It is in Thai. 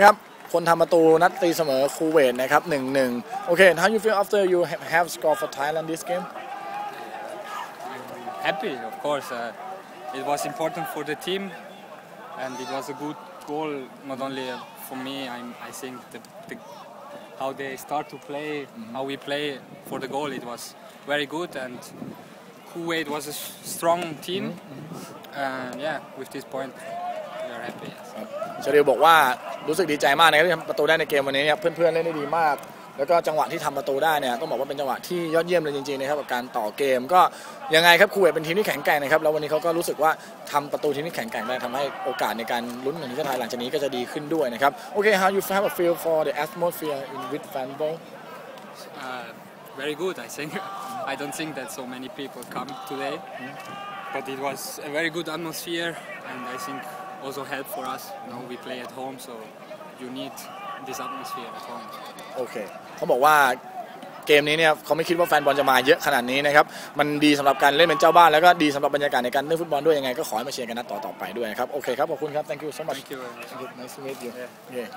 นะครับ คนทำประตูนัดตีเสมอคูเวตนะครับหนึ่งหนึ่งโอเค how you feel after you have- have scored for Thailand this game happy, of course. Uh, it was important for the team, and it was a good goal. Not only uh, for me, I'm, I think the, the, how they start to play, how we play for the goal, it was very good. And Kuwait was a s- strong team, and yeah, with this point, we are happy. Yes. เชอริลบอกว่า รู้สึกดีใจมากนะครับที่ทำประตูได้ในเกมวันนี้เนี่ยเพื่อนๆเล่นได้ดีมาก แล้วก็จังหวะที่ทำประตูได้เนี่ยต้องบอกว่าเป็นจังหวะที่ยอดเยี่ยมเลยจริงๆนะครับกับการต่อเกมก็ยังไงครับคูเวตเป็นทีมที่แข็งแกร่งนะครับแล้ววันนี้เขาก็รู้สึกว่าทำประตูทีมที่แข็งแกร่งได้ทำให้โอกาสในการลุ้นหนึ่งทีมชาติไทยหลังจากนี้ก็จะดีขึ้นด้วยนะครับโอเค how you have a feel for the atmosphere in with fan ball Uh, very good, I think. I don't think that so many people come today, but it was a very good atmosphere, and I think also help for us. You know, we play at home, so you need this atmosphere at home. โอเคเขาบอกว่าเกมนี้เนี่ยเขาไม่คิดว่าแฟนบอลจะมาเยอะขนาดนี้นะครับ มันดีสำหรับการเล่นเป็นเจ้าบ้าน แล้วก็ดีสำหรับบรรยากาศในการเล่นฟุตบอลด้วยยังไงก็ขอให้มาเชียร์กันนัดต่อๆไปด้วยนะครับ โอเคครับ ขอบคุณครับ thank you so much Thank you very much. nice to meet you yeah